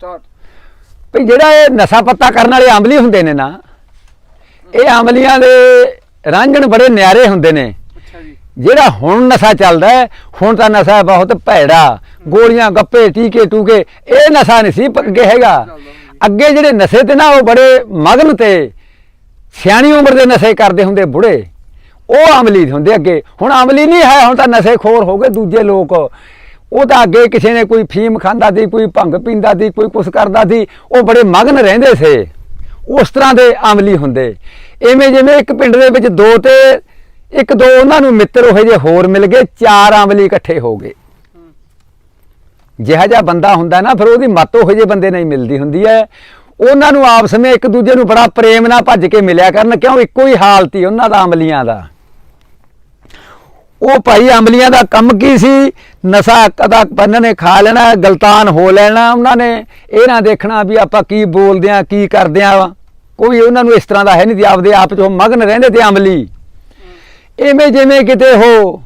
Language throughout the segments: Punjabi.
ਸਟਾਰਟ ਵੀ ਜਿਹੜਾ ਇਹ ਨਸ਼ਾ ਪੱਤਾ ਕਰਨ ਵਾਲੇ ਅਮਲੀ ਹੁੰਦੇ ਨੇ ਨਾ ਇਹ ਅਮਲੀਆਂ ਦੇ ਰਾਂਝਣ ਬੜੇ ਨਿਆਰੇ ਹੁੰਦੇ ਨੇ। ਅੱਛਾ ਜੀ। ਜਿਹੜਾ ਹੁਣ ਨਸ਼ਾ ਚੱਲਦਾ ਹੈ ਹੁਣ ਤਾਂ ਨਸ਼ਾ ਬਹੁਤ ਭੈੜਾ ਗੋਲੀਆਂ ਗੱਪੇ ਟੀਕੇ ਟੂਕੇ ਇਹ ਨਸ਼ਾ ਨਹੀਂ ਸੀ ਅੱਗੇ ਹੈਗਾ। ਅੱਗੇ ਜਿਹੜੇ ਨਸ਼ੇ ਤੇ ਨਾ ਉਹ ਬੜੇ ਮਗਨ ਤੇ ਸਿਆਣੀ ਉਮਰ ਦੇ ਨਸ਼ੇ ਕਰਦੇ ਹੁੰਦੇ ਬੁੜੇ। ਉਹ ਅਮਲੀ ਹੁੰਦੇ ਅੱਗੇ। ਹੁਣ ਅਮਲੀ ਨਹੀਂ ਹੈ ਹੁਣ ਤਾਂ ਨਸ਼ੇ ਖੋਰ ਹੋ ਗਏ ਦੂਜੇ ਲੋਕ। ਉਹ ਤਾਂ ਅੱਗੇ ਕਿਸੇ ਨੇ ਕੋਈ ਫੀਮ ਖਾਂਦਾ ਸੀ, ਕੋਈ ਭੰਗ ਪੀਂਦਾ ਸੀ, ਕੋਈ ਕੁਛ ਕਰਦਾ ਸੀ, ਉਹ ਬੜੇ ਮਗਨ ਰਹਿੰਦੇ ਸੀ। ਉਸ ਤਰ੍ਹਾਂ ਦੇ ਅਮਲੀ ਹੁੰਦੇ। ਐਵੇਂ ਜਿਵੇਂ ਇੱਕ ਪਿੰਡ ਦੇ ਵਿੱਚ ਦੋ ਤੇ ਇੱਕ ਦੋ ਉਹਨਾਂ ਨੂੰ ਮਿੱਤਰ ਉਹ ਜਿਹੇ ਹੋਰ ਮਿਲ ਗਏ, ਚਾਰ ਅਮਲੀ ਇਕੱਠੇ ਹੋ ਗਏ। ਜਿਹਾ ਜਿਹਾ ਬੰਦਾ ਹੁੰਦਾ ਨਾ, ਫਿਰ ਉਹਦੀ ਮੱਤ ਉਹ ਜਿਹੇ ਬੰਦੇ ਨਹੀਂ ਮਿਲਦੀ ਹੁੰਦੀ ਹੈ। ਉਹਨਾਂ ਨੂੰ ਆਪਸ ਵਿੱਚ ਇੱਕ ਦੂਜੇ ਨੂੰ ਬੜਾ ਪ੍ਰੇਮ ਨਾਲ ਭੱਜ ਕੇ ਮਿਲਿਆ ਕਰਨ, ਕਿਉਂ? ਇੱਕੋ ਹੀ ਹਾਲਤ ਹੀ ਉਹਨਾਂ ਦਾ ਆਮਲੀਆਂ ਦਾ। ਉਹ ਭਾਈ ਅਮਲੀਆਂ ਦਾ ਕੰਮ ਕੀ ਸੀ? ਨਸ਼ਾ ਕਦਾ ਬੰਨ ਨੇ ਖਾ ਲੈਣਾ, ਗਲਤਾਨ ਹੋ ਲੈਣਾ, ਉਹਨਾਂ ਨੇ ਇਹ ਨਾ ਦੇਖਣਾ ਵੀ ਆਪਾਂ ਕੀ ਬੋਲਦੇ ਆ ਕੀ ਕਰਦੇ ਆ ਕੋਈ ਉਹਨਾਂ ਨੂੰ ਇਸ ਤਰ੍ਹਾਂ ਦਾ ਹੈ ਨਹੀਂ ਤੇ ਆਪਦੇ ਆਪ ਚ ਉਹ ਮਗਨ ਰਹਿੰਦੇ ਤੇ ਅਮਲੀ। ਐਵੇਂ ਜਿਵੇਂ ਕਿਤੇ ਹੋ,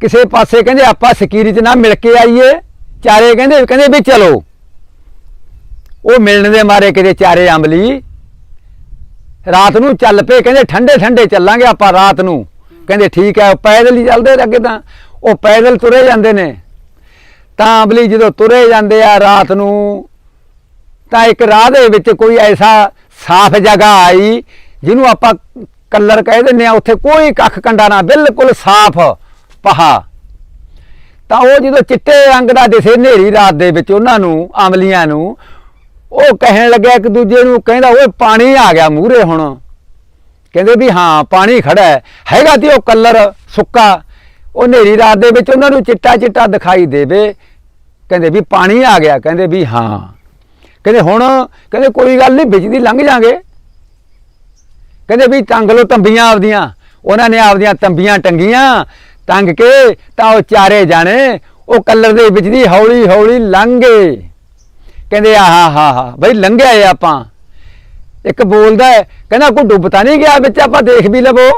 ਕਿਸੇ ਪਾਸੇ ਕਹਿੰਦੇ ਆਪਾਂ ਸਕੀਰੀ ਚ ਨਾ ਮਿਲ ਕੇ ਆਈਏ, ਚਾਰੇ ਕਹਿੰਦੇ ਕਹਿੰਦੇ ਵੀ ਚਲੋ। ਉਹ ਮਿਲਣ ਦੇ ਮਾਰੇ ਕਿਤੇ ਚਾਰੇ ਅਮਲੀ। ਰਾਤ ਨੂੰ ਚੱਲ ਪਏ, ਕਹਿੰਦੇ ਠੰਡੇ ਠੰਡੇ ਚੱਲਾਂਗੇ ਆਪਾਂ ਰਾਤ ਨੂੰ। ਕਹਿੰਦੇ ਠੀਕ ਹੈ ਪੈਦਲ ਹੀ ਚੱਲਦੇ ਅੱਗੇ ਤਾਂ। ਉਹ ਪੈਦਲ ਤੁਰੇ ਜਾਂਦੇ ਨੇ। ਤਾਂ ਅਮਲੀ ਜਦੋਂ ਤੁਰੇ ਜਾਂਦੇ ਆ ਰਾਤ ਨੂੰ, ਤਾਂ ਇੱਕ ਰਾਹ ਦੇ ਵਿੱਚ ਕੋਈ ਐਸਾ ਸਾਫ਼ ਜਗ੍ਹਾ ਆਈ, ਜਿਹਨੂੰ ਆਪਾਂ ਕੱਲਰ ਕਹਿ ਦਿੰਦੇ ਆ, ਉੱਥੇ ਕੋਈ ਕੱਖ ਕੰਡਾ ਨਾ, ਬਿਲਕੁਲ ਸਾਫ਼ ਪਹਾ। ਤਾਂ ਉਹ ਜਦੋਂ ਚਿੱਟੇ ਰੰਗ ਦਾ ਦਿਸੇ ਹਨੇਰੀ ਰਾਤ ਦੇ ਵਿੱਚ ਉਹਨਾਂ ਨੂੰ ਆਮਲੀਆਂ ਨੂੰ, ਉਹ ਕਹਿਣ ਲੱਗਿਆ ਇੱਕ ਦੂਜੇ ਨੂੰ, ਕਹਿੰਦਾ, ਓਏ, ਪਾਣੀ ਆ ਗਿਆ ਮੂਹਰੇ ਹੁਣ। ਕਹਿੰਦੇ ਵੀ, ਹਾਂ, ਪਾਣੀ ਖੜਾ ਹੈ। ਹੈਗਾ ਤੇ ਉਹ ਕਲਰ ਸੁੱਕਾ ਉਹ ਹਨੇਰੀ ਰਾਤ ਦੇ ਵਿੱਚ ਉਹਨਾਂ ਨੂੰ ਚਿੱਟਾ ਚਿੱਟਾ ਦਿਖਾਈ ਦੇਵੇ। ਕਹਿੰਦੇ ਵੀ ਪਾਣੀ ਆ ਗਿਆ। ਕਹਿੰਦੇ ਵੀ ਹਾਂ। ਕਹਿੰਦੇ ਹੁਣ ਕਹਿੰਦੇ ਕੋਈ ਗੱਲ ਨਹੀਂ ਦੀ ਲੰਘ ਜਾਾਂਗੇ। ਕਹਿੰਦੇ ਵੀ ਟੰਗ ਲੋ ਤੰਬੀਆਂ ਆਪਦੀਆਂ। ਉਹਨਾਂ ਨੇ ਆਪਦੀਆਂ ਤੰਬੀਆਂ ਟੰਗੀਆਂ। ਟੰਗ ਕੇ ਤਾਂ ਉਹ ਚਾਰੇ ਜਾਣੇ ਉਹ ਕਲਰ ਦੇ ਵਿੱਚ ਦੀ ਹੌਲੀ ਹੌਲੀ ਲੰਘੇ। ਕਹਿੰਦੇ ਆਹਾ ਹਾ ਹਾ ਬਈ ਲੰਘਿਆ ਏ ਆਪਾਂ। ਇੱਕ ਬੋਲਦਾ ਕਹਿੰਦਾ ਕੋਈ ਡੁੱਬ ਤਾਂ ਨਹੀਂ ਗਿਆ ਵਿੱਚ ਆਪਾਂ ਦੇਖ ਵੀ ਲਵੋ।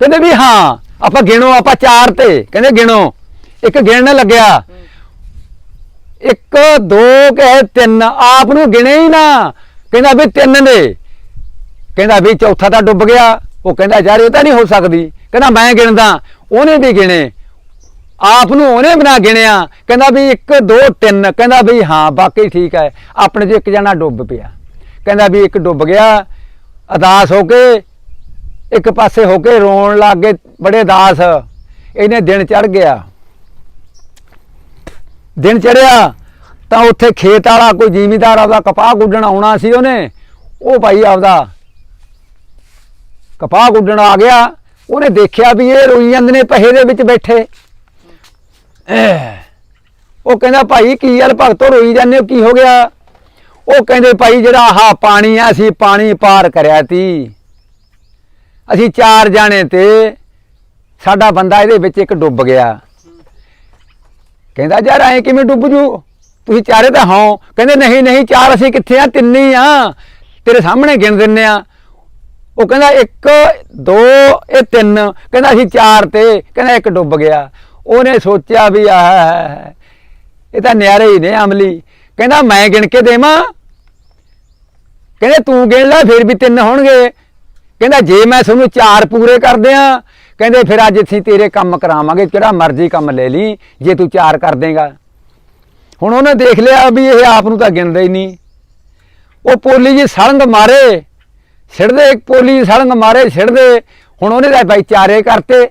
ਕਹਿੰਦੇ ਵੀ ਹਾਂ। ਆਪਾਂ ਗਿਣੋ, ਆਪਾਂ ਚਾਰ ਤੇ। ਕਹਿੰਦੇ ਗਿਣੋ। ਇੱਕ ਗਿਣਨ ਲੱਗਿਆ। ਇੱਕ, ਦੋ ਕਹੇ ਤਿੰਨ, ਆਪ ਨੂੰ ਗਿਣੇ ਹੀ ਨਾ। ਕਹਿੰਦਾ ਵੀ ਤਿੰਨ ਨੇ। ਕਹਿੰਦਾ ਵੀ ਚੌਥਾ ਤਾਂ ਡੁੱਬ ਗਿਆ। ਉਹ ਕਹਿੰਦਾ, ਯਾਰ, ਇਹ ਤਾਂ ਨਹੀਂ ਹੋ ਸਕਦੀ। ਕਹਿੰਦਾ, ਮੈਂ ਗਿਣਦਾ। ਉਹਨੇ ਵੀ ਗਿਣੇ। ਆਪ ਨੂੰ ਉਹਨੇ ਬਣਾ ਗਿਣਿਆ। ਕਹਿੰਦਾ ਵੀ 1 2 3 ਕਹਿੰਦਾ ਵੀ ਹਾਂ ਬਾਕੀ ਠੀਕ ਹੈ। ਆਪਣੇ ਚ ਇੱਕ ਜਣਾ ਡੁੱਬ ਪਿਆ। ਕਹਿੰਦਾ ਵੀ ਇੱਕ ਡੁੱਬ ਗਿਆ। ਅਦਾਸ ਹੋ ਕੇ ਇੱਕ ਪਾਸੇ ਹੋ ਕੇ ਰੋਣ ਲੱਗ ਗਏ ਬੜੇ ਦਾਸ। ਇਹਨੇ ਦਿਨ ਚੜ ਗਿਆ। ਦਿਨ ਚੜਿਆ ਤਾਂ ਉੱਥੇ ਖੇਤ ਵਾਲਾ ਕੋਈ ਜ਼ਿਮੀਦਾਰ ਆਪਦਾ ਕਪਾਹ ਗੁੱਡਣ ਆਉਣਾ ਸੀ ਉਹਨੇ। ਉਹ ਭਾਈ ਆਪਦਾ ਕਪਾਹ ਗੁੱਡਣ ਆ ਗਿਆ। ਉਹਨੇ ਦੇਖਿਆ ਵੀ ਇਹ ਰੋਈ ਜਾਂਦੇ ਨੇ, ਪਹੇ ਦੇ ਵਿੱਚ ਬੈਠੇ। ਉਹ ਕਹਿੰਦਾ, ਭਾਈ, ਕੀ ਯਾਰ ਭਗਤੋ ਰੋਈ ਜਾਂਦੇ ਹੋ, ਕੀ ਹੋ ਗਿਆ? ਉਹ ਕਹਿੰਦੇ, ਭਾਈ, ਜਿਹੜਾ ਆਹ ਪਾਣੀ ਆ ਸੀ ਪਾਣੀ ਪਾਰ ਕਰਿਆ ਤੀ। ਅਸੀਂ ਚਾਰ ਜਾਣੇ ਤੇ ਸਾਡਾ ਬੰਦਾ ਇਹਦੇ ਵਿੱਚ ਇੱਕ ਡੁੱਬ ਗਿਆ। ਕਹਿੰਦਾ, ਯਾਰ ਐ ਕਿਵੇਂ ਡੁੱਬ ਜੂ? ਤੁਸੀਂ ਚਾਰੇ ਤਾਂ ਹੋ ਕਹਿੰਦੇ, ਨਹੀਂ ਨਹੀਂ, ਚਾਰ ਅਸੀਂ ਕਿੱਥੇ ਆ? ਤਿੰਨੇ ਹੀ ਆ। ਤੇਰੇ ਸਾਹਮਣੇ ਗਿਣ ਦਿੰਨੇ ਆ। ਉਹ ਕਹਿੰਦਾ 1 2 ਇਹ ਤਿੰਨ। ਕਹਿੰਦਾ, ਅਸੀਂ ਚਾਰ ਤੇ। ਕਹਿੰਦਾ, ਇੱਕ ਡੁੱਬ ਗਿਆ। ਉਹਨੇ ਸੋਚਿਆ ਵੀ ਆਹ, ਇਹ ਤਾਂ ਨਿਆਰੇ ਹੀ ਨੇ ਅਮਲੀ। ਕਹਿੰਦਾ, ਮੈਂ ਗਿਣ ਕੇ ਦੇਵਾਂ? ਕਹਿੰਦੇ, ਤੂੰ ਗਿਣ ਲੈ, ਫਿਰ ਵੀ ਤਿੰਨ ਹੋਣਗੇ। ਕਹਿੰਦਾ ਜੇ ਮੈਂ ਤੁਹਾਨੂੰ ਚਾਰ ਪੂਰੇ ਕਰ ਦਿਆਂ ਕਹਿੰਦੇ ਫਿਰ ਅੱਜ ਅਸੀਂ ਤੇਰੇ ਕੰਮ ਕਰਾਵਾਂਗੇ ਕਿਹੜਾ ਮਰਜ਼ੀ ਕੰਮ ਲੈ ਲਈ, ਜੇ ਤੂੰ ਚਾਰ ਕਰ ਦੇਗਾ। ਹੁਣ ਉਹਨੇ ਦੇਖ ਲਿਆ ਵੀ ਇਹ ਆਪ ਨੂੰ ਤਾਂ ਗਿਣਦਾ ਹੀ ਨਹੀਂ। ਉਹ ਪੋਲੀ ਜੀ ਸਲੰਗ ਮਾਰੇ ਛਿੜਦੇ ਇੱਕ ਪੋਲੀ ਸਲੰਗ ਮਾਰੇ ਛਿੜਦੇ ਹੁਣ ਉਹਨੇ ਤਾਂ ਭਾਈ ਚਾਰੇ ਕਰਤੇ।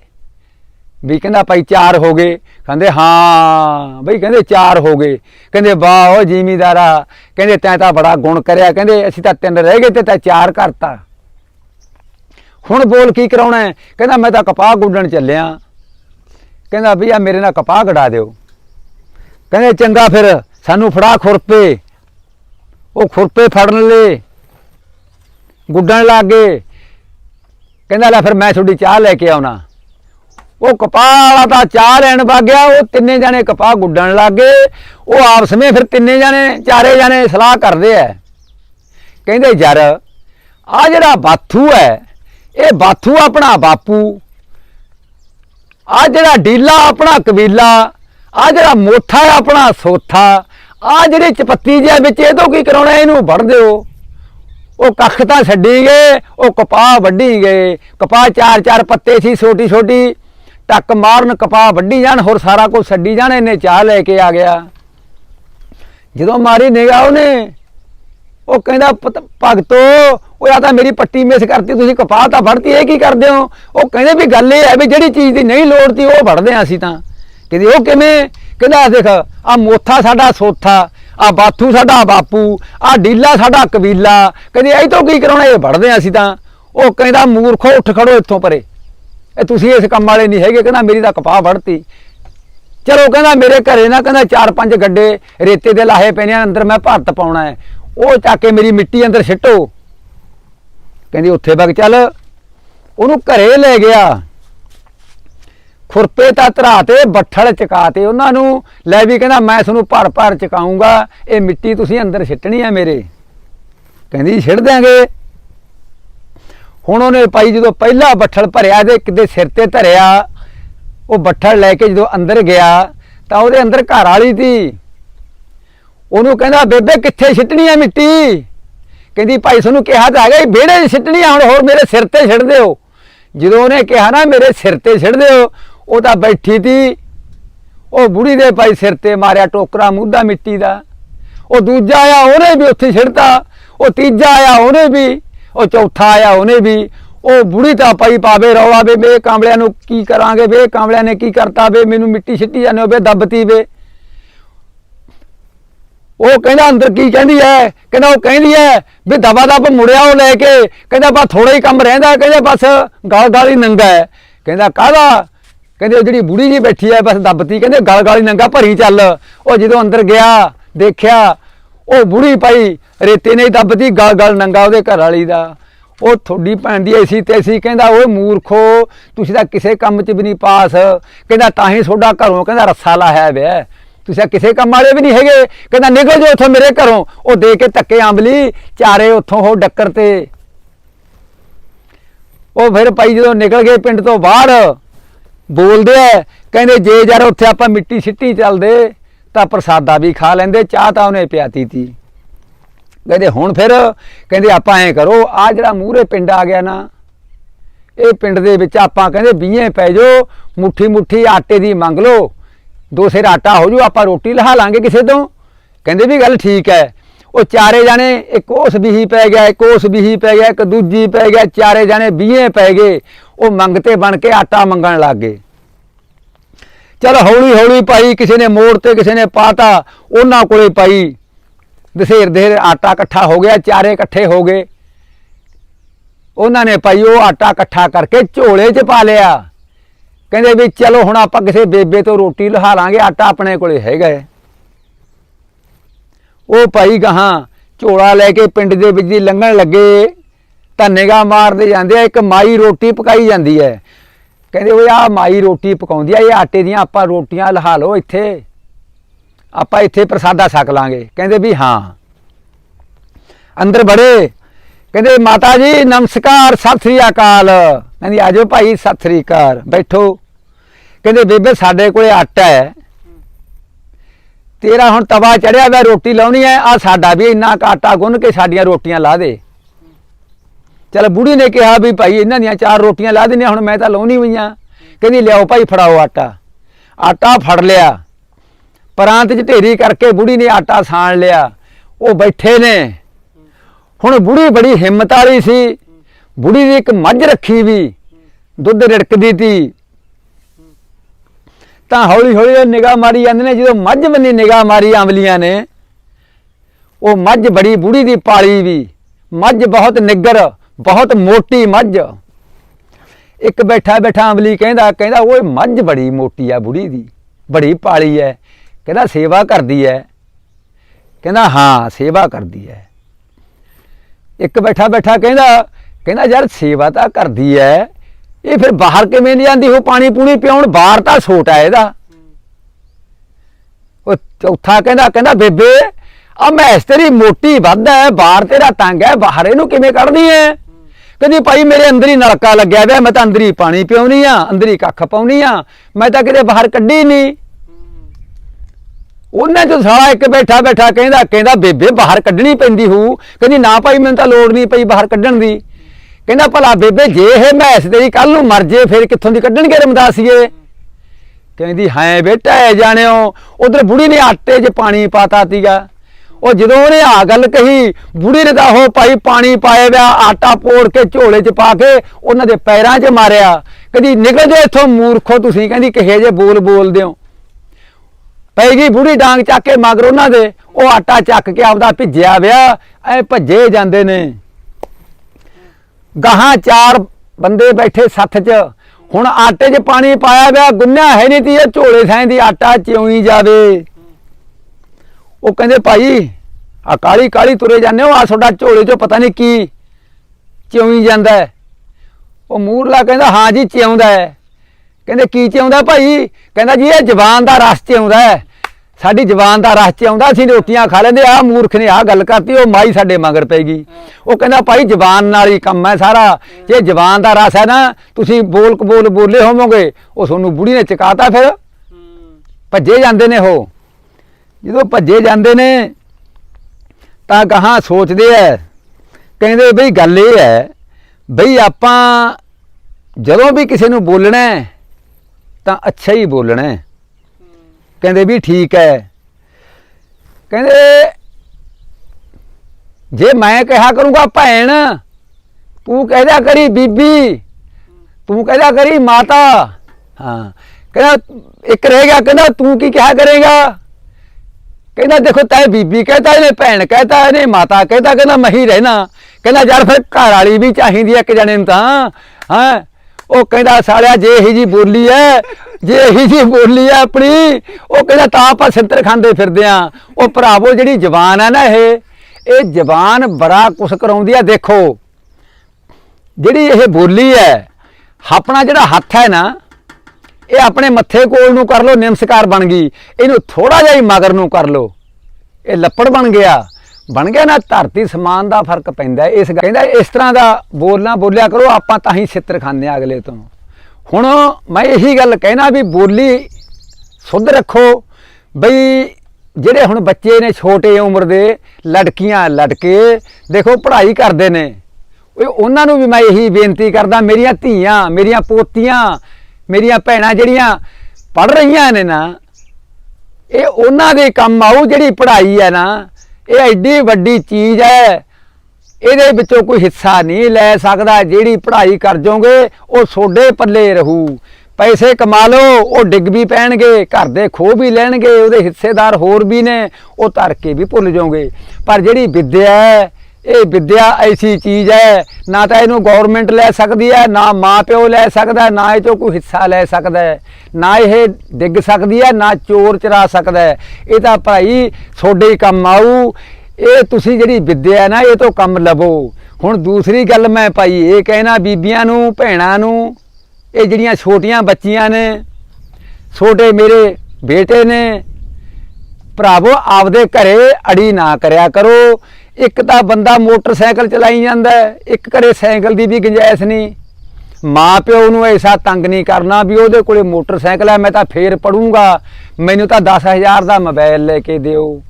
ਵੀ ਕਹਿੰਦਾ ਭਾਈ ਚਾਰ ਹੋ ਗਏ। ਕਹਿੰਦੇ ਹਾਂ, ਬਈ ਕਹਿੰਦੇ ਚਾਰ ਹੋ ਗਏ। ਕਹਿੰਦੇ ਵਾਹ ਉਹ ਜ਼ਿਮੀਦਾਰਾ ਕਹਿੰਦੇ ਤੈਂ ਤਾਂ ਬੜਾ ਗੁਣ ਕਰਿਆ। ਕਹਿੰਦੇ ਅਸੀਂ ਤਾਂ ਤਿੰਨ ਰਹਿ ਗਏ ਤੇ ਤੈਂ ਚਾਰ ਕਰਤਾ। ਹੁਣ ਬੋਲ ਕੀ ਕਰਾਉਣਾ ਹੈ? ਕਹਿੰਦਾ, ਮੈਂ ਤਾਂ ਕਪਾਹ ਗੁੱਡਣ ਚੱਲਿਆ। ਕਹਿੰਦਾ ਵੀ ਆ ਮੇਰੇ ਨਾਲ ਕਪਾਹ ਗੜਾ ਦਿਓ। ਕਹਿੰਦੇ, ਚੰਗਾ ਫਿਰ, ਸਾਨੂੰ ਫੜਾ ਖੁਰਪੇ। ਉਹ ਖੁਰਪੇ ਫੜਨ ਲੈ ਗੁੱਡਣ ਲੱਗ ਗਏ। ਕਹਿੰਦਾ, ਲੈ ਫਿਰ ਮੈਂ ਤੁਹਾਡੀ ਚਾਹ ਲੈ ਕੇ ਆਉਣਾ। ਉਹ ਕਪਾਹ ਵਾਲਾ ਤਾਂ ਚਾਹ ਲੈਣ ਵਗ ਗਿਆ। ਉਹ ਤਿੰਨੇ ਜਾਣੇ ਕਪਾਹ ਗੁੱਡਣ ਲੱਗ ਗਏ। ਉਹ ਆਪਸ ਵਿੱਚ ਫਿਰ ਤਿੰਨੇ ਜਾਣੇ, ਚਾਰੇ ਜਾਣੇ ਸਲਾਹ ਕਰਦੇ ਐ ਕਹਿੰਦੇ, ਯਾਰ ਆ ਜਿਹੜਾ ਬਾਥੂ ਹੈ ਇਹ ਬਾਥੂ ਆਪਣਾ ਬਾਪੂ। ਆ ਜਿਹੜਾ ਡੀਲਾ ਆਪਣਾ ਕਬੀਲਾ ਆ ਜਿਹੜਾ ਮੋਠਾ ਆਪਣਾ ਸੋਥਾ ਆ ਜਿਹੜੇ ਚਪੱਤੀ ਜਿਹਾ ਵਿੱਚ ਇਹ ਤੋਂ ਕੀ ਕਰਾਉਣਾ ਇਹਨੂੰ ਵੜ ਦਿਓ। ਉਹ ਕੱਖ ਤਾਂ ਛੱਡੀ ਗਏ, ਉਹ ਕਪਾਹ ਵੱਢੀ ਗਏ। ਕਪਾਹ ਚਾਰ ਚਾਰ ਪੱਤੇ ਸੀ, ਛੋਟੀ ਛੋਟੀ। ਟੱਕ ਮਾਰਨ ਕਪਾਹ ਵੱਢੀ ਜਾਣ, ਹੋਰ ਸਾਰਾ ਕੁਝ ਛੱਡੀ ਜਾਣ, ਇਹਨੇ ਚਾਹ ਲੈ ਕੇ ਆ ਗਿਆ। ਜਦੋਂ ਮਾਰੀ ਨਿਗਾਹ ਉਹਨੇ ਉਹ ਕਹਿੰਦਾ, ਪਤ- ਭਗਤੋ ਉਹ ਆ ਤਾਂ ਮੇਰੀ ਪੱਟੀ ਮਿਸ ਕਰਤੀ, ਤੁਸੀਂ ਕਪਾਹ ਤਾਂ ਫੜਤੀ, ਇਹ ਕੀ ਕਰਦੇ ਹੋ? ਉਹ ਕਹਿੰਦੇ ਵੀ ਗੱਲ ਇਹ ਹੈ ਵੀ ਜਿਹੜੀ ਚੀਜ਼ ਦੀ ਨਹੀਂ ਲੋੜ ਤੀ ਉਹ ਫੜਦੇ ਹਾਂ ਅਸੀਂ ਤਾਂ। ਕਹਿੰਦੇ, ਉਹ ਕਿਵੇਂ? ਕਹਿੰਦਾ ਦੇਖ ਆ ਮੋਥਾ ਸਾਡਾ ਸੋਥਾ ਆ ਬਾਥੂ ਸਾਡਾ ਬਾਪੂ ਆ ਡੀਲਾ ਸਾਡਾ ਕਬੀਲਾ। ਕਹਿੰਦੇ, ਇਹ ਤੋਂ ਕੀ ਕਰਾਉਣਾ, ਇਹ ਫੜਦੇ ਹਾਂ ਅਸੀਂ ਤਾਂ। ਉਹ ਕਹਿੰਦਾ, ਮੂਰਖੋ, ਉੱਠ ਖੜੋ ਇੱਥੋਂ ਪਰੇ। ਇਹ ਤੁਸੀਂ ਇਸ ਕੰਮ ਵਾਲੇ ਨਹੀਂ ਹੈਗੇ, ਕਹਿੰਦਾ, ਮੇਰੀ ਤਾਂ ਕਪਾਹ ਫੜਤੀ। ਚਲੋ ਕਹਿੰਦਾ, ਮੇਰੇ ਘਰੇ ਨਾ, ਕਹਿੰਦਾ, ਚਾਰ ਪੰਜ ਗੱਡੇ ਰੇਤੇ ਦੇ ਲਾਹੇ ਪੈਣੇ ਨੇ ਅੰਦਰ ਮੈਂ ਭਰਤ ਪਾਉਣਾ ਹੈ। ਉਹ ਚੱਕ ਕੇ ਮੇਰੀ ਮਿੱਟੀ ਅੰਦਰ ਸਿੱਟੋ। ਕਹਿੰਦੀ, ਉੱਥੇ ਵਗ ਚੱਲ। ਉਹਨੂੰ ਘਰੇ ਲੈ ਗਿਆ। ਖੁਰਪੇ ਤਾਂ ਧਰਾ ਤੇ, ਬੱਠਲ ਚਕਾਤੇ ਉਹਨਾਂ ਨੂੰ। ਲੈ ਵੀ ਕਹਿੰਦਾ, ਮੈਂ ਤੁਹਾਨੂੰ ਭਰ ਭਰ ਚਕਾਉਂਗਾ। ਇਹ ਮਿੱਟੀ ਤੁਸੀਂ ਅੰਦਰ ਸਿੱਟਣੀ ਹੈ ਮੇਰੇ। ਕਹਿੰਦੀ ਛਿੜ ਦਿਆਂਗੇ। ਹੁਣ ਉਹਨੇ ਭਾਈ ਜਦੋਂ ਪਹਿਲਾ ਬੱਠਲ ਭਰਿਆ ਤੇ ਕਿਤੇ ਸਿਰ ਤੇ ਧਰਿਆ, ਉਹ ਬੱਠਲ ਲੈ ਕੇ ਜਦੋਂ ਅੰਦਰ ਗਿਆ, ਤਾਂ ਉਹਦੇ ਅੰਦਰ ਘਰ ਵਾਲੀ ਸੀ। ਉਹਨੂੰ ਕਹਿੰਦਾ, ਬੇਬੇ, ਕਿੱਥੇ ਸਿੱਟਣੀ ਹੈ ਮਿੱਟੀ? ਕਹਿੰਦੀ, ਭਾਈ, ਤੁਹਾਨੂੰ ਕਿਹਾ ਤਾਂ ਹੈਗਾ ਵਿਹੜੇ 'ਚ ਸਿੱਟਣੀ ਆ ਹੁਣ ਹੋਰ ਮੇਰੇ ਸਿਰ ਤੇ ਸਿੱਟ ਦਿਓ। ਜਦੋਂ ਉਹਨੇ ਕਿਹਾ ਨਾ, ਮੇਰੇ ਸਿਰ ਤੇ ਸਿੱਟ ਦਿਓ, ਉਹ ਤਾਂ ਬੈਠੀ ਤੀ। ਉਹ ਬੁੜੀ ਦੇ ਭਾਈ ਸਿਰ ਤੇ ਮਾਰਿਆ ਟੋਕਰਾ ਮੁੱਦਾ ਮਿੱਟੀ ਦਾ। ਉਹ ਦੂਜਾ ਆਇਆ, ਉਹਨੇ ਵੀ ਉੱਥੇ ਛਿੜਤਾ ਉਹ ਤੀਜਾ ਆਇਆ, ਉਹਨੇ ਵੀ। ਉਹ ਚੌਥਾ ਆਇਆ, ਉਹਨੇ ਵੀ। ਉਹ ਬੁੜੀ ਤਾਂ ਪਾਈ ਪਾਵੇ ਰੌਲਾ ਵੇ ਬੇ ਕਾਂਬਲਿਆਂ ਨੂੰ ਕੀ ਕਰਾਂਗੇ, ਵੇ ਕਾਂਬਲਿਆਂ ਨੇ ਕੀ ਕਰਤਾ, ਵੇ ਮੈਨੂੰ ਮਿੱਟੀ ਛਿੱਟੀ ਜਾਂਦੇ ਹੋ, ਵੇ ਦੱਬਤੀ ਵੇ। ਉਹ ਕਹਿੰਦਾ ਅੰਦਰ ਕੀ ਕਹਿੰਦੀ ਐ? ਕਹਿੰਦਾ ਉਹ ਕਹਿੰਦੀ ਐ ਵੀ ਦਬਾ ਦਬ ਮੁੜਿਆ ਉਹ ਲੈ ਕੇ। ਕਹਿੰਦਾ ਬਸ ਥੋੜਾ ਹੀ ਕੰਮ ਰਹਿੰਦਾ, ਕਹਿੰਦਾ ਬਸ ਗਲ ਗਾਲੀ ਨੰਗਾ ਹੈ ਕਹਿੰਦਾ ਕਾਹਦਾ? ਕਹਿੰਦੇ ਉਹ ਜਿਹੜੀ ਬੁੜੀ ਜੀ ਬੈਠੀ ਐ, ਬਸ ਦੱਬਤੀ। ਕਹਿੰਦੇ ਗਲ ਗਾਲੀ ਨੰਗਾ, ਭਰੀ ਚੱਲ। ਉਹ ਜਦੋਂ ਅੰਦਰ ਗਿਆ, ਦੇਖਿਆ, ਉਹ ਬੁੜੀ ਪਾਈ ਰੇਤੇ ਨੇ ਹੀ ਦੱਬਤੀ, ਗਲ ਗਲ ਨੰਗਾ ਉਹਦੇ ਘਰ ਵਾਲੀ ਦਾ। ਉਹ ਤੁਹਾਡੀ ਭੈਣ ਦੀ ਐਸੀ ਤੈਸੀ ਕਹਿੰਦਾ ਓਏ ਮੂਰਖੋ, ਤੁਸੀਂ ਤਾਂ ਕਿਸੇ ਕੰਮ 'ਚ ਵੀ ਨਹੀਂ ਪਾਸ। ਕਹਿੰਦਾ ਤਾਂ ਹੀ ਤੁਹਾਡਾ ਘਰੋਂ, ਕਹਿੰਦਾ ਰੱਸਾ ਲਾਇਆ ਵਿਆ ਤੁਸੀਂ ਕਿਸੇ ਕੰਮ ਵਾਲੇ ਵੀ ਨਹੀਂ ਹੈਗੇ। ਕਹਿੰਦਾ, ਨਿਕਲ ਜਾਓ ਉੱਥੋਂ ਮੇਰੇ ਘਰੋਂ। ਉਹ ਦੇ ਕੇ ਧੱਕੇ ਅੰਬਲੀ ਚਾਰੇ ਉੱਥੋਂ ਉਹ ਡੱਕਰ ਤੇ। ਉਹ ਫਿਰ ਭਾਈ ਜਦੋਂ ਨਿਕਲ ਗਏ ਪਿੰਡ ਤੋਂ ਬਾਹਰ, ਬੋਲਦੇ ਐ ਕਹਿੰਦੇ, ਜੇ ਯਾਰ ਉੱਥੇ ਆਪਾਂ ਮਿੱਟੀ ਸਿੱਟੀ ਚੱਲਦੇ, ਤਾਂ ਪ੍ਰਸਾਦਾ ਵੀ ਖਾ ਲੈਂਦੇ, ਚਾਹ ਤਾਂ ਉਹਨੇ ਪਿਆਤੀ ਤੀ। ਕਹਿੰਦੇ, ਹੁਣ ਫਿਰ, ਕਹਿੰਦੇ, ਆਪਾਂ ਐਂ ਕਰੋ ਆ ਜਿਹੜਾ ਮੂਹਰੇ ਪਿੰਡ ਆ ਗਿਆ ਨਾ, ਇਹ ਪਿੰਡ ਦੇ ਵਿੱਚ ਆਪਾਂ ਕਹਿੰਦੇ, ਬੀਏ ਪੈ ਜਾਓ ਮੁੱਠੀ ਮੁੱਠੀ ਆਟੇ ਦੀ ਮੰਗ ਲਓ। ਦੋ ਸਿਰ ਆਟਾ ਹੋ ਜੂ, ਆਪਾਂ ਰੋਟੀ ਲਹਾ ਲਾਂਗੇ ਕਿਸੇ ਤੋਂ। ਕਹਿੰਦੇ ਵੀ ਗੱਲ ਠੀਕ ਹੈ। ਉਹ ਚਾਰੇ ਜਾਣੇ, ਇੱਕ ਉਸ ਬੀਹੀ ਪੈ ਗਿਆ, ਇੱਕ ਉਸ ਬੀਹੀ ਪੈ ਗਿਆ, ਇੱਕ ਦੂਜੀ ਪੈ ਗਿਆ, ਚਾਰੇ ਜਾਣੇ ਬੀਏ ਪੈ ਗਏ। ਉਹ ਮੰਗਤੇ ਬਣ ਕੇ ਆਟਾ ਮੰਗਣ ਲੱਗ ਗਏ। ਚਲ ਹੌਲੀ ਹੌਲੀ ਭਾਈ ਕਿਸੇ ਨੇ ਮੋੜ ਤੇ ਕਿਸੇ ਨੇ ਪਾਤਾ, ਉਹਨਾਂ ਕੋਲੇ ਪਾਈ ਦਸੇਰ ਦੇ ਆਟਾ ਇਕੱਠਾ ਹੋ ਗਿਆ, ਚਾਰੇ ਇਕੱਠੇ ਹੋ ਗਏ। ਉਹਨਾਂ ਨੇ ਭਾਈ ਉਹ ਆਟਾ ਇਕੱਠਾ ਕਰਕੇ ਝੋਲੇ 'ਚ ਪਾ ਲਿਆ। ਕਹਿੰਦੇ ਵੀ ਚਲੋ ਹੁਣ ਆਪਾਂ ਕਿਸੇ ਬੇਬੇ ਤੋਂ ਰੋਟੀ ਲਹਾ ਲਾਂਗੇ, ਆਟਾ ਆਪਣੇ ਕੋਲੇ ਹੈਗਾ ਹੈ। ਉਹ ਭਾਈ ਗਾਹਾਂ ਝੋਲਾ ਲੈ ਕੇ ਪਿੰਡ ਦੇ ਵਿੱਚ ਦੀ ਲੰਘਣ ਲੱਗੇ ਤਾਂ ਨਿਗਾਹ ਮਾਰਦੇ ਜਾਂਦੇ ਆ, ਇੱਕ ਮਾਈ ਰੋਟੀ ਪਕਾਈ ਜਾਂਦੀ ਹੈ। ਕਹਿੰਦੇ ਓਏ ਆ ਮਾਈ ਰੋਟੀ ਪਕਾਉਂਦੀ ਆ, ਇਹ ਆਟੇ ਦੀਆਂ ਆਪਾਂ ਰੋਟੀਆਂ ਲਹਾ ਲਓ ਇੱਥੇ, ਆਪਾਂ ਇੱਥੇ ਪ੍ਰਸਾਦਾ ਛਕ ਲਾਂਗੇ। ਕਹਿੰਦੇ ਵੀ ਹਾਂ। ਅੰਦਰ ਬੜੇ ਕਹਿੰਦੇ, ਮਾਤਾ ਜੀ, ਨਮਸਕਾਰ, ਸਤਿ ਸ੍ਰੀ ਅਕਾਲ। ਕਹਿੰਦੀ ਆਜੋ ਭਾਈ, ਸਤਿ ਸ੍ਰੀ ਅਕਾਲ, ਬੈਠੋ। ਕਹਿੰਦੇ, ਬੇਬੇ, ਸਾਡੇ ਕੋਲੇ ਆਟਾ ਹੈ। ਤੇਰਾ ਹੁਣ ਤਵਾ ਚੜਿਆ ਵਾ ਰੋਟੀ ਲਾਉਣੀ ਹੈ। ਆ ਸਾਡਾ ਵੀ ਇੰਨਾ ਕੁ ਆਟਾ ਗੁੰਨ ਕੇ ਸਾਡੀਆਂ ਰੋਟੀਆਂ ਲਾ ਦੇ। ਚਲ, ਬੁੜੀ ਨੇ ਕਿਹਾ ਵੀ, ਭਾਈ, ਇਹਨਾਂ ਦੀਆਂ ਚਾਰ ਰੋਟੀਆਂ ਲਾ ਦਿੰਨੇ ਹੁਣ ਮੈਂ ਤਾਂ ਲਾਉਣੀ ਹੋਈਆਂ ਕਹਿੰਦੀ, ਲਿਆਓ ਭਾਈ, ਫੜਾਓ ਆਟਾ। ਆਟਾ ਫੜ ਲਿਆ। ਪਰਾਂਤ 'ਚ ਢੇਰੀ ਕਰਕੇ ਬੁੜੀ ਨੇ ਆਟਾ ਸਾਣ ਲਿਆ। ਉਹ ਬੈਠੇ ਨੇ। ਹੁਣ ਬੁੜੀ ਬੜੀ ਹਿੰਮਤ ਵਾਲੀ ਸੀ। ਬੁੜੀ ਦੀ ਇੱਕ ਮੱਝ ਰੱਖੀ ਵੀ, ਦੁੱਧ ਰਿੜਕਦੀ ਤੀ। ਤਾਂ ਹੌਲੀ ਹੌਲੀ ਉਹ ਨਿਗਾਹ ਮਾਰੀ ਜਾਂਦੇ ਨੇ, ਜਦੋਂ ਮੱਝ ਬੰਨੀ ਨਿਗਾਹ ਮਾਰੀ ਆਂਵਲੀਆਂ ਨੇ, ਉਹ ਮੱਝ ਬੜੀ ਬੁੜੀ ਦੀ ਪਾਲੀ ਵੀ। ਮੱਝ ਬਹੁਤ ਨਿੱਗਰ, ਬਹੁਤ ਮੋਟੀ ਮੱਝ। ਇੱਕ ਬੈਠਾ ਬੈਠਾ ਅਮਲੀ ਕਹਿੰਦਾ ਕਹਿੰਦਾ, ਓਏ, ਮੱਝ ਬੜੀ ਮੋਟੀ ਆ ਬੁੜੀ ਦੀ, ਬੜੀ ਪਾਲੀ ਐ। ਕਹਿੰਦਾ, ਸੇਵਾ ਕਰਦੀ ਐ। ਕਹਿੰਦਾ, ਹਾਂ, ਸੇਵਾ ਕਰਦੀ ਐ। ਇੱਕ ਬੈਠਾ ਬੈਠਾ ਕਹਿੰਦਾ ਕਹਿੰਦਾ ਯਾਰ ਸੇਵਾ ਤਾਂ ਕਰਦੀ ਐ। ਇਹ ਫਿਰ ਬਾਹਰ ਕਿਵੇਂ ਨਹੀਂ ਜਾਂਦੀ? ਉਹ ਪਾਣੀ ਪੂਣੀ ਪਿਉਣ ਬਾਹਰ ਤਾਂ ਛੋਟਾ ਇਹਦਾ। ਉਹ ਚੌਥਾ ਕਹਿੰਦਾ ਕਹਿੰਦਾ ਬੇਬੇ ਆ ਮੈਸ ਤੇਰੀ ਮੋਟੀ ਵੱਧ ਹੈ ਬਾਹਰ ਤੇਰਾ ਤੰਗ ਹੈ ਬਾਹਰ ਇਹਨੂੰ ਕਿਵੇਂ ਕੱਢਦੀ ਐ? ਕਹਿੰਦੀ ਭਾਈ ਮੇਰੇ ਅੰਦਰ ਹੀ ਨਲਕਾ ਲੱਗਿਆ ਪਿਆ, ਮੈਂ ਤਾਂ ਅੰਦਰ ਹੀ ਪਾਣੀ ਪਿਉਣੀ ਆ, ਅੰਦਰ ਹੀ ਕੱਖ ਪਾਉਣੀ ਆ, ਮੈਂ ਤਾਂ ਕਿਤੇ ਬਾਹਰ ਕੱਢੀ ਨਹੀਂ ਉਹਨਾਂ ਚ ਸਾਲਾ ਇੱਕ ਬੈਠਾ ਬੈਠਾ ਕਹਿੰਦਾ ਕਹਿੰਦਾ ਬੇਬੇ ਬਾਹਰ ਕੱਢਣੀ ਪੈਂਦੀ ਹੋਊ ਕਹਿੰਦੀ ਨਾ ਭਾਈ, ਮੈਨੂੰ ਤਾਂ ਲੋੜ ਨਹੀਂ ਪਈ ਬਾਹਰ ਕੱਢਣ ਦੀ। ਕਹਿੰਦਾ ਭਲਾ ਬੇਬੇ, ਜੇ ਇਹ ਮੈਸ ਤੇਰੀ ਕੱਲ ਨੂੰ ਮਰ ਜੇ, ਫਿਰ ਕਿੱਥੋਂ ਦੀ ਕੱਢਣਗੇ ਰਮਦਾਸੀਏ ਕਹਿੰਦੀ, ਹਾਂ ਬੇਟਾ, ਐ ਜਾਣਿਓ, ਉਧਰ ਬੁੜੀ ਨੇ ਆਟੇ 'ਚ ਪਾਣੀ ਪਾਤਾ ਤੀਗਾ। ਉਹ ਜਦੋਂ ਉਹਨੇ ਆ ਗੱਲ ਕਹੀ, ਬੁੜੀ ਨੇ ਤਾਂ ਉਹ ਭਾਈ ਪਾਣੀ ਪਾਏ ਵਿਆ ਆਟਾ ਪੋੜ ਕੇ ਝੋਲੇ 'ਚ ਪਾ ਕੇ ਉਹਨਾਂ ਦੇ ਪੈਰਾਂ 'ਚ ਮਾਰਿਆ। ਕਹਿੰਦੀ, ਨਿਕਲ ਜਾ ਇੱਥੋਂ, ਮੂਰਖੋ ਤੁਸੀਂ। ਕਹਿੰਦੀ, ਕਿਹੇ ਜੇ ਬੋਲ ਬੋਲਦੇ ਹੋ? ਪੈ ਗਈ ਬੁੜੀ ਡਾਂਗ ਚੱਕ ਕੇ ਮਗਰ ਉਹਨਾਂ ਦੇ, ਉਹ ਆਟਾ ਚੱਕ ਕੇ ਆਪਦਾ ਭਿੱਜਿਆ ਵਿਆ, ਐ ਭੱਜੇ ਜਾਂਦੇ ਨੇ। ਗਾਹਾਂ ਚਾਰ ਬੰਦੇ ਬੈਠੇ ਸੱਥ 'ਚ, ਹੁਣ ਆਟੇ 'ਚ ਪਾਣੀ ਪਾਇਆ ਵਿਆ, ਗੁੰਨਿਆ ਹੈ ਨਹੀਂ ਤੀ ਇਹ ਝੋਲੇ ਥਾਂ ਦੀ ਆਟਾ ਚਿਉਈ ਜਾਵੇ। ਉਹ ਕਹਿੰਦੇ, ਭਾਈ ਆ ਕਾਲੀ ਕਾਲੀ ਤੁਰੇ ਜਾਂਦੇ ਹੋ? ਆ ਤੁਹਾਡਾ ਝੋਲੇ 'ਚੋਂ ਪਤਾ ਨਹੀਂ ਕੀ ਚਿਉਈ ਜਾਂਦਾ ਉਹ ਮੂਰਲਾ ਕਹਿੰਦਾ, ਹਾਂ ਜੀ, ਚਿਉਂਦਾ ਹੈ। ਕਹਿੰਦੇ, ਕੀ ਚਿਉਂਦਾ ਭਾਈ? ਕਹਿੰਦਾ, ਜੀ, ਇਹ ਜ਼ਬਾਨ ਦਾ ਰਸ ਚਿਉਂਦਾ ਹੈ। ਸਾਡੀ ਜ਼ਬਾਨ ਦਾ ਰਸ 'ਚ ਆਉਂਦਾ ਅਸੀਂ ਰੋਟੀਆਂ ਖਾ ਲੈਂਦੇ ਆ ਮੂਰਖ ਨੇ ਆ ਗੱਲ ਕਰਤੀ, ਉਹ ਮਾਈ ਸਾਡੇ ਮਗਰ ਪੈ ਗਈ ਉਹ ਕਹਿੰਦਾ, ਭਾਈ, ਜ਼ਬਾਨ ਨਾਲ ਹੀ ਕੰਮ ਹੈ ਸਾਰਾ। ਜੇ ਜ਼ਬਾਨ ਦਾ ਰਸ ਹੈ ਨਾ, ਤੁਸੀਂ ਬੋਲ ਕਬੋਲ ਬੋਲੇ ਹੋਵੋਗੇ, ਉਹ ਤੁਹਾਨੂੰ ਬੁੜੀ ਨੇ ਚਕਾਤਾ ਫਿਰ। ਭੱਜੇ ਜਾਂਦੇ ਨੇ ਉਹ। ਜਦੋਂ ਭੱਜੇ ਜਾਂਦੇ ਨੇ, ਤਾਂ ਗਾਹਾਂ ਸੋਚਦੇ ਐ, ਕਹਿੰਦੇ ਬਈ ਗੱਲ ਇਹ ਹੈ ਬਈ ਆਪਾਂ ਜਦੋਂ ਵੀ ਕਿਸੇ ਨੂੰ ਬੋਲਣਾ ਤਾਂ ਅੱਛਾ ਹੀ ਬੋਲਣਾ ਕਹਿੰਦੇ ਵੀ ਠੀਕ ਹੈ। ਕਹਿੰਦੇ, ਜੇ ਮੈਂ ਕਿਹਾ ਕਰੂੰਗਾ, ਭੈਣ, ਤੂੰ ਕਹਿਦਾ ਕਰੀ ਬੀਬੀ, ਤੂੰ ਕਹਿਦਾ ਕਰੀ ਮਾਤਾ। ਹਾਂ। ਕਹਿੰਦਾ, ਇੱਕ ਰਹਿ ਗਿਆ, ਕਹਿੰਦਾ, ਤੂੰ ਕੀ ਕਿਹਾ ਕਰੇਗਾ? ਕਹਿੰਦਾ, ਦੇਖੋ, ਤੈ ਬੀਬੀ ਕਹਤਾ, ਇਹਨੇ ਭੈਣ ਕਹਤਾ, ਇਹਨੇ ਮਾਤਾ ਕਹਤਾ, ਕਹਿੰਦਾ, ਮੈਂ ਹੀ ਰਹਿਣਾ। ਕਹਿੰਦਾ, ਯਾਰ, ਫਿਰ ਘਰ ਵਾਲੀ ਵੀ ਚਾਹੀਦੀ ਹੈ ਇੱਕ ਜਣੇ ਨੂੰ ਤਾਂ। ਹਾਂ। ਉਹ ਕਹਿੰਦਾ, ਸਾਲਿਆ, ਜੇ ਇਹੀ ਜੀ ਬੋਲੀ ਐ, ਜੇ ਇਹੀ ਜੀ ਬੋਲੀ ਐ ਆਪਣੀ, ਉਹ ਕਹਿੰਦਾ, ਤਾਂ ਆਪਾਂ ਸਿੰਤਰ ਖਾਂਦੇ ਫਿਰਦੇ ਆ। ਉਹ ਭਰਾਵੋ, ਜਿਹੜੀ ਜ਼ਬਾਨ ਹੈ ਨਾ ਇਹ ਇਹ ਜ਼ਬਾਨ ਬੜਾ ਕੁਛ ਕਰਾਉਂਦੀ ਆ ਦੇਖੋ। ਜਿਹੜੀ ਇਹ ਬੋਲੀ ਹੈ ਆਪਣਾ ਜਿਹੜਾ ਹੱਥ ਹੈ ਨਾ, ਇਹ ਆਪਣੇ ਮੱਥੇ ਕੋਲ ਨੂੰ ਕਰ ਲੋ ਨਿਮਸਕਾਰ ਬਣ ਗਈ। ਇਹਨੂੰ ਥੋੜਾ ਜਿਹਾ ਹੀ ਮਗਰ ਨੂੰ ਕਰ ਲੋ ਇਹ ਲੱਪੜ ਬਣ ਗਿਆ। ਬਣ ਗਿਆ ਨਾ, ਧਰਤੀ ਸਮਾਨ ਦਾ ਫ਼ਰਕ ਪੈਂਦਾ ਇਸ ਗੱਲ- ਕਹਿੰਦਾ, ਇਸ ਤਰ੍ਹਾਂ ਦਾ ਬੋਲਣਾ ਬੋਲਿਆ ਕਰੋ, ਆਪਾਂ ਤਾਂ ਹੀ ਛਿੱਤਰ ਖਾਂਦੇ ਆ ਅਗਲੇ ਤੋਂ। ਹੁਣ ਮੈਂ ਇਹੀ ਗੱਲ ਕਹਿਣਾ ਵੀ ਬੋਲੀ ਸੁੱਧ ਰੱਖੋ। ਬਈ ਜਿਹੜੇ ਹੁਣ ਬੱਚੇ ਨੇ ਛੋਟੇ ਉਮਰ ਦੇ, ਲੜਕੀਆਂ ਲੜਕੇ, ਦੇਖੋ ਪੜ੍ਹਾਈ ਕਰਦੇ ਨੇ। ਉਹਨਾਂ ਨੂੰ ਵੀ ਮੈਂ ਇਹੀ ਬੇਨਤੀ ਕਰਦਾ, ਮੇਰੀਆਂ ਧੀਆਂ, ਮੇਰੀਆਂ ਪੋਤੀਆਂ, ਮੇਰੀਆਂ ਭੈਣਾਂ ਜਿਹੜੀਆਂ ਪੜ ਰਹੀਆਂ ਨੇ ਨਾ, ਇਹ ਉਹਨਾਂ ਦੇ ਕੰਮ ਆਊ ਜਿਹੜੀ ਪੜ੍ਹਾਈ ਹੈ ਨਾ ਇਹ ਐਡੀ ਵੱਡੀ ਚੀਜ਼ ਹੈ। ਇਹਦੇ ਵਿੱਚੋਂ ਕੋਈ ਹਿੱਸਾ ਨਹੀਂ ਲੈ ਸਕਦਾ। ਜਿਹੜੀ ਪੜ੍ਹਾਈ ਕਰ ਜਾਓਗੇ, ਉਹ ਸੋਡੇ ਪੱਲੇ ਰਹੂ। ਪੈਸੇ ਕਮਾ ਲਓ, ਉਹ ਡਿੱਗ ਵੀ ਪੈਣਗੇ, ਘਰ ਦੇ ਖੋ ਵੀ ਲੈਣਗੇ, ਉਹਦੇ ਹਿੱਸੇਦਾਰ ਹੋਰ ਵੀ ਨੇ, ਉਹ ਧਰ ਕੇ ਵੀ ਭੁੱਲ ਜਾਓਗੇ। ਪਰ ਜਿਹੜੀ ਵਿੱਦਿਆ ਹੈ ਇਹ ਵਿੱਦਿਆ ਐਸੀ ਚੀਜ਼ ਹੈ, ਨਾ ਤਾਂ ਇਹਨੂੰ ਗਵਰਨਮੈਂਟ ਲੈ ਸਕਦੀ ਹੈ, ਨਾ ਮਾਂ ਪਿਓ ਲੈ ਸਕਦਾ, ਨਾ ਇਹ ਤੋਂ ਕੋਈ ਹਿੱਸਾ ਲੈ ਸਕਦਾ ਹੈ, ਨਾ ਇਹ ਡਿੱਗ ਸਕਦੀ ਹੈ, ਨਾ ਚੋਰ ਚਰਾ ਸਕਦਾ ਹੈ। ਇਹ ਤਾਂ ਭਾਈ ਤੁਹਾਡੇ ਕੰਮ ਆਊ। ਇਹ ਤੁਸੀਂ ਜਿਹੜੀ ਵਿੱਦਿਆ ਹੈ ਨਾ, ਇਹ ਤੋਂ ਕੰਮ ਲਵੋ ਹੁਣ ਦੂਸਰੀ ਗੱਲ ਮੈਂ ਭਾਈ ਇਹ ਕਹਿਣਾ ਬੀਬੀਆਂ ਨੂੰ, ਭੈਣਾਂ ਨੂੰ, ਇਹ ਜਿਹੜੀਆਂ ਛੋਟੀਆਂ ਬੱਚੀਆਂ ਨੇ ਛੋਟੇ ਮੇਰੇ ਬੇਟੇ ਨੇ, ਭਰਾਵੋ, ਆਪਦੇ ਘਰੇ ਅੜੀ ਨਾ ਕਰਿਆ ਕਰੋ। ਇੱਕ ਤਾਂ ਬੰਦਾ ਮੋਟਰਸਾਈਕਲ ਚਲਾਈ ਜਾਂਦਾ ਇੱਕ ਘਰੇ ਸਾਈਕਲ ਦੀ ਵੀ ਗੁੰਜਾਇਸ਼ ਨਹੀਂ। ਮਾਂ ਪਿਓ ਨੂੰ ਐਸਾ ਤੰਗ ਨਹੀਂ ਕਰਨਾ ਵੀ ਉਹਦੇ ਕੋਲੇ ਮੋਟਰਸਾਈਕਲ ਹੈ, ਮੈਂ ਤਾਂ ਫੇਰ ਪੜੂੰਗਾ। ਮੈਨੂੰ ਤਾਂ 10000 ਦਾ ਮੋਬਾਈਲ ਲੈ ਕੇ ਦਿਓ।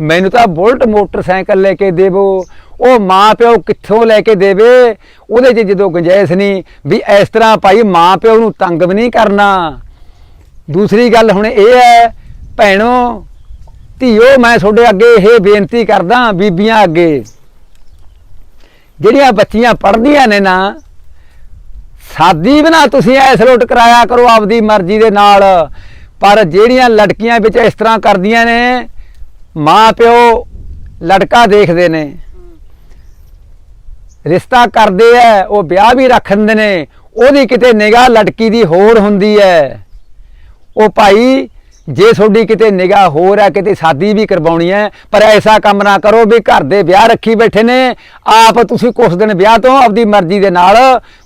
ਮੈਨੂੰ ਤਾਂ ਬੁਲਟ ਮੋਟਰਸਾਈਕਲ ਲੈ ਕੇ ਦੇਵੋ। ਉਹ ਮਾਂ ਪਿਓ ਕਿੱਥੋਂ ਲੈ ਕੇ ਦੇਵੇ? ਉਹਦੇ 'ਚ ਜਦੋਂ ਗੁੰਜਾਇਸ਼ ਨਹੀਂ ਵੀ ਇਸ ਤਰ੍ਹਾਂ ਭਾਈ ਮਾਂ ਪਿਓ ਨੂੰ ਤੰਗ ਵੀ ਨਹੀਂ ਕਰਨਾ। ਦੂਸਰੀ ਗੱਲ ਹੁਣ ਇਹ ਹੈ, ਭੈਣੋ ਧੀਓ, ਮੈਂ ਤੁਹਾਡੇ ਅੱਗੇ ਇਹ ਬੇਨਤੀ ਕਰਦਾ ਬੀਬੀਆਂ ਅੱਗੇ। ਜਿਹੜੀਆਂ ਬੱਚੀਆਂ ਪੜ੍ਹਦੀਆਂ ਨੇ ਨਾ, ਸਾਦੀ ਬਣਾ ਤੁਸੀਂ ਐਸ ਲੋਟ ਕਰਾਇਆ ਕਰੋ ਆਪਦੀ ਮਰਜ਼ੀ ਦੇ ਨਾਲ। ਪਰ ਜਿਹੜੀਆਂ ਲੜਕੀਆਂ ਵਿੱਚ ਇਸ ਤਰ੍ਹਾਂ ਕਰਦੀਆਂ ਨੇ ਮਾਂ ਪਿਓ ਲੜਕਾ ਦੇਖਦੇ ਨੇ। ਰਿਸ਼ਤਾ ਕਰਦੇ ਐ, ਉਹ ਵਿਆਹ ਵੀ ਰੱਖ ਦਿੰਦੇ ਨੇ, ਉਹਦੀ ਕਿਤੇ ਨਿਗਾਹ ਲੜਕੀ ਦੀ ਹੋਰ ਹੁੰਦੀ ਐ। ਉਹ ਭਾਈ ਜੇ ਤੁਹਾਡੀ ਕਿਤੇ ਨਿਗਾਹ ਹੋਰ ਹੈ, ਕਿਤੇ ਸਾਦੀ ਵੀ ਕਰਵਾਉਣੀ ਹੈ, ਪਰ ਐਸਾ ਕੰਮ ਨਾ ਕਰੋ ਵੀ ਘਰ ਦੇ ਵਿਆਹ ਰੱਖੀ ਬੈਠੇ ਨੇ। ਆਪ ਤੁਸੀਂ ਕੁਛ ਦਿਨ ਵਿਆਹ ਤੋਂ ਆਪਦੀ ਮਰਜ਼ੀ ਦੇ ਨਾਲ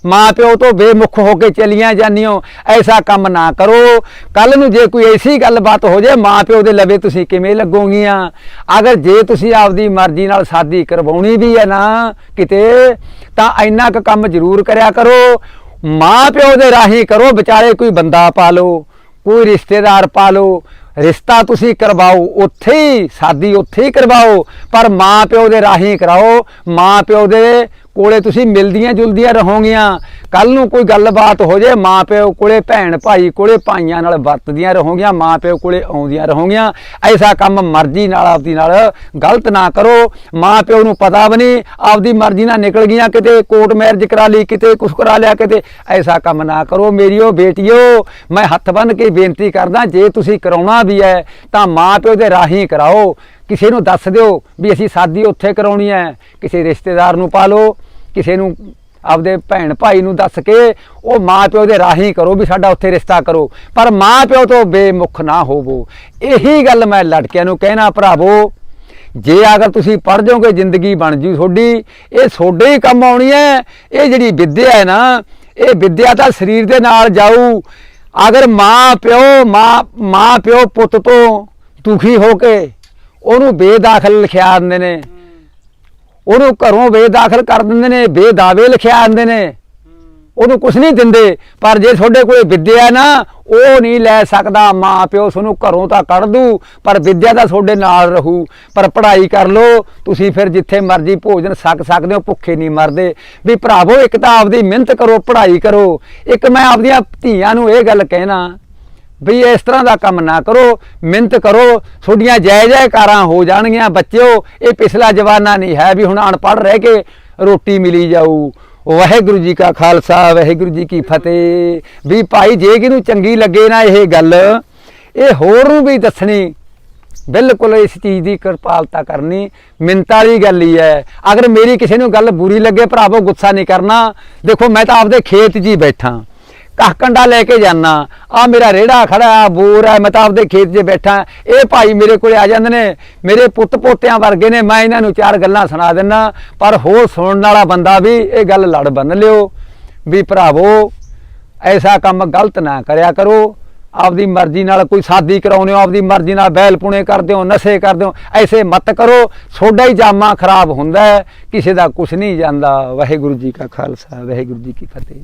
ਮਾਂ ਪਿਓ ਤੋਂ ਬੇਮੁਖ ਹੋ ਕੇ ਚਲੀਆਂ ਜਾਂਦੀਆਂ ਐਸਾ ਕੰਮ ਨਾ ਕਰੋ। ਕੱਲ ਨੂੰ ਜੇ ਕੋਈ ਐਸੀ ਗੱਲਬਾਤ ਹੋ ਜਾਏ ਮਾਂ ਪਿਓ ਦੇ ਲਵੇ ਤੁਸੀਂ ਕਿਵੇਂ ਲੱਗੋਗੀਆਂ? ਅਗਰ ਜੇ ਤੁਸੀਂ ਆਪਦੀ ਮਰਜ਼ੀ ਨਾਲ ਸਾਦੀ ਕਰਵਾਉਣੀ ਵੀ ਹੈ ਨਾ ਕਿਤੇ, ਤਾਂ ਇੰਨਾ ਕੁ ਕੰਮ ਜ਼ਰੂਰ ਕਰਿਆ ਕਰੋ। ਮਾਂ ਪਿਓ ਦੇ ਰਾਹੀਂ ਕਰੋ, ਵਿਚਾਰੇ ਕੋਈ ਬੰਦਾ ਪਾ ਲਓ। ਕੋਈ ਰਿਸ਼ਤੇਦਾਰ ਪਾ ਲਓ, ਰਿਸ਼ਤਾ ਤੁਸੀਂ ਕਰਵਾਓ, ਉੱਥੇ ਹੀ ਸਾਦੀ ਉੱਥੇ ਹੀ ਕਰਵਾਓ, ਪਰ ਮਾਂ ਪਿਓ ਦੇ ਰਾਹੀਂ ਕਰਾਓ, ਮਾਂ ਪਿਓ ਦੇ ਕੋਲੇ ਤੁਸੀਂ ਮਿਲਦੀਆਂ ਜੁਲਦੀਆਂ ਰਹੋਗੀਆਂ। ਕੱਲ ਨੂੰ ਕੋਈ ਗੱਲਬਾਤ ਹੋ ਜੇ ਮਾਂ ਪਿਓ ਕੋਲੇ, ਭੈਣ ਭਾਈ ਕੋਲੇ, ਭਾਈਆਂ ਨਾਲ ਵਰਤਦੀਆਂ ਰਹੋਗੀਆਂ ਮਾਂ ਪਿਓ ਕੋਲੇ ਆਉਂਦੀਆਂ ਰਹੋਗੀਆਂ। ਐਸਾ ਕੰਮ ਮਰਜ਼ੀ ਨਾਲ, ਆਪਦੀ ਨਾਲ ਗਲਤ ਨਾ ਕਰੋ। ਮਾਂ ਪਿਓ ਨੂੰ ਪਤਾ ਵੀ ਨਹੀਂ, ਆਪਦੀ ਮਰਜ਼ੀ ਨਾਲ ਨਿਕਲ ਗਈਆਂ ਕਿਤੇ, ਕੋਰਟ ਮੈਰਿਜ ਕਰਾ ਲਈ, ਕਿਤੇ ਕੁਛ ਕਰਾ ਲਿਆ ਕਿਤੇ। ਐਸਾ ਕੰਮ ਨਾ ਕਰੋ ਮੇਰੀਓ ਬੇਟੀਓ। ਮੈਂ ਹੱਥ ਬੰਨ ਕੇ ਬੇਨਤੀ ਕਰਦਾ, ਜੇ ਤੁਸੀਂ ਕਰਾਉਣਾ ਵੀ ਹੈ, ਤਾਂ ਮਾਂ ਪਿਓ ਦੇ ਰਾਹੀਂ ਕਰਾਓ। ਕਿਸੇ ਨੂੰ ਦੱਸ ਦਿਓ ਵੀ ਅਸੀਂ ਸਾਦੀ ਉੱਥੇ ਕਰਾਉਣੀ ਹੈ। ਕਿਸੇ ਰਿਸ਼ਤੇਦਾਰ ਨੂੰ ਪਾ ਲਓ। ਕਿਸੇ ਨੂੰ ਆਪਦੇ ਭੈਣ ਭਾਈ ਨੂੰ ਦੱਸ ਕੇ ਉਹ ਮਾਂ ਪਿਓ ਦੇ ਰਾਹੀਂ ਕਰੋ ਵੀ ਸਾਡਾ ਉੱਥੇ ਰਿਸ਼ਤਾ ਕਰੋ। ਪਰ ਮਾਂ ਪਿਓ ਤੋਂ ਬੇਮੁਖ ਨਾ ਹੋਵੋ। ਇਹੀ ਗੱਲ ਮੈਂ ਲੜਕਿਆਂ ਨੂੰ ਕਹਿਣਾ ਭਰਾਵੋ, ਜੇ ਅਗਰ ਤੁਸੀਂ ਪੜ ਜਾਓਗੇ, ਜ਼ਿੰਦਗੀ ਬਣ ਜੂ ਤੁਹਾਡੀ। ਇਹ ਤੁਹਾਡੇ ਹੀ ਕੰਮ ਆਉਣੀ ਹੈ। ਇਹ ਜਿਹੜੀ ਵਿੱਦਿਆ ਹੈ ਨਾ, ਇਹ ਵਿੱਦਿਆ ਤਾਂ ਸਰੀਰ ਦੇ ਨਾਲ ਜਾਊ। ਅਗਰ ਮਾਂ ਪਿਓ, ਮਾਂ ਮਾਂ ਪਿਓ ਪੁੱਤ ਤੋਂ ਦੁਖੀ ਹੋ ਕੇ ਉਹਨੂੰ ਬੇਦਾਖਲ ਲਿਖਿਆ ਦਿੰਦੇ ਨੇ ਉਹਨੂੰ ਘਰੋਂ ਬੇਦਾਖਲ ਕਰ ਦਿੰਦੇ ਨੇ ਬੇਦਾਵੇ ਲਿਖਿਆ ਦਿੰਦੇ ਨੇ। ਉਹਨੂੰ ਕੁਝ ਨਹੀਂ ਦਿੰਦੇ, ਪਰ ਜੇ ਤੁਹਾਡੇ ਕੋਲ ਵਿਦਿਆ ਨਾ, ਉਹ ਨਹੀਂ ਲੈ ਸਕਦਾ। ਮਾਂ ਪਿਓ ਤੁਹਾਨੂੰ ਘਰੋਂ ਤਾਂ ਕੱਢ ਦੂ, ਪਰ ਵਿਦਿਆ ਤਾਂ ਤੁਹਾਡੇ ਨਾਲ ਰਹੂ। ਪਰ ਪੜ੍ਹਾਈ ਕਰ ਲਓ, ਤੁਸੀਂ ਫਿਰ ਜਿੱਥੇ ਮਰਜ਼ੀ ਭੋਜਨ ਛਕ ਸਕਦੇ ਹੋ, ਭੁੱਖੇ ਨਹੀਂ ਮਰਦੇ। ਵੀ ਭਰਾਵੋ, ਇੱਕ ਤਾਂ ਆਪਦੀ ਮਿਹਨਤ ਕਰੋ, ਪੜ੍ਹਾਈ ਕਰੋ। ਇੱਕ ਮੈਂ ਆਪਦੀਆਂ ਧੀਆਂ ਨੂੰ ਇਹ ਗੱਲ ਕਹਿਣਾ ਵੀ ਇਸ ਤਰ੍ਹਾਂ ਦਾ ਕੰਮ ਨਾ ਕਰੋ, ਮਿਹਨਤ ਕਰੋ, ਤੁਹਾਡੀਆਂ ਜੈ ਜੈਕਾਰਾਂ ਹੋ ਜਾਣਗੀਆਂ ਬੱਚਿਓ। ਇਹ ਪਿਛਲਾ ਜਵਾਨਾ ਨਹੀਂ ਹੈ ਵੀ ਹੁਣ ਅਨਪੜ੍ਹ ਰਹਿ ਕੇ ਰੋਟੀ ਮਿਲੀ ਜਾਊ। ਵਾਹਿਗੁਰੂ ਜੀ ਕਾ ਖਾਲਸਾ, ਵਾਹਿਗੁਰੂ ਜੀ ਕੀ ਫਤਿਹ। ਵੀ ਭਾਈ ਜੇ ਕਿਨੂੰ ਚੰਗੀ ਲੱਗੇ ਨਾ ਇਹ ਗੱਲ, ਇਹ ਹੋਰ ਨੂੰ ਵੀ ਦੱਸਣੀ। ਬਿਲਕੁਲ ਇਸ ਚੀਜ਼ ਦੀ ਕਿਰਪਾਲਤਾ ਕਰਨੀ ਮਿੰਤਾ ਵਾਲੀ ਗੱਲ ਹੀ ਹੈ। ਅਗਰ ਮੇਰੀ ਕਿਸੇ ਨੂੰ ਗੱਲ ਬੁਰੀ ਲੱਗੇ, ਭਰਾਵੋ ਗੁੱਸਾ ਨਹੀਂ ਕਰਨਾ। ਦੇਖੋ ਮੈਂ ਤਾਂ ਆਪਦੇ ਖੇਤ 'ਚ ਹੀ ਬੈਠਾ। ਕਾਹ ਕੰਡਾ ਲੈ ਕੇ ਜਾਣਾ ਆ ਮੇਰਾ ਰੇੜਾ ਖੜਾ ਆ, ਬੋਰ ਹੈ ਮੈਂ ਤਾਂ ਆਪਦੇ ਖੇਤ 'ਚ ਬੈਠਾ। ਇਹ ਭਾਈ ਮੇਰੇ ਕੋਲੇ ਆ ਜਾਂਦੇ ਨੇ, ਮੇਰੇ ਪੁੱਤ ਪੋਤਿਆਂ ਵਰਗੇ ਨੇ, ਮੈਂ ਇਹਨਾਂ ਨੂੰ ਚਾਰ ਗੱਲਾਂ ਸੁਣਾ ਦਿੰਨਾ। ਪਰ ਹੋਰ ਸੁਣਨ ਵਾਲਾ ਬੰਦਾ ਵੀ ਇਹ ਗੱਲ ਲੜ ਬੰਨ ਲਿਓ ਵੀ ਭਰਾਵੋ, ਐਸਾ ਕੰਮ ਗਲਤ ਨਾ ਕਰਿਆ ਕਰੋ। ਆਪਦੀ ਮਰਜ਼ੀ ਨਾਲ ਕੋਈ ਸਾਦੀ ਕਰਾਉਨੇ ਹੋ, ਆਪਦੀ ਮਰਜ਼ੀ ਨਾਲ ਬੈਲ ਪੁਣੇ ਕਰਦੇ ਹੋ, ਨਸ਼ੇ ਕਰਦੇ ਹੋ, ਐਸੇ ਮਤ ਕਰੋ। ਛੋਡਾ ਹੀ ਜਾਮਾ ਖਰਾਬ ਹੁੰਦਾ ਹੈ, ਕਿਸੇ ਦਾ ਕੁਝ ਨਹੀਂ ਜਾਂਦਾ। ਵਾਹਿਗੁਰੂ ਜੀ ਕਾ ਖਾਲਸਾ, ਵਾਹਿਗੁਰੂ ਜੀ ਕੀ ਫਤਿਹ।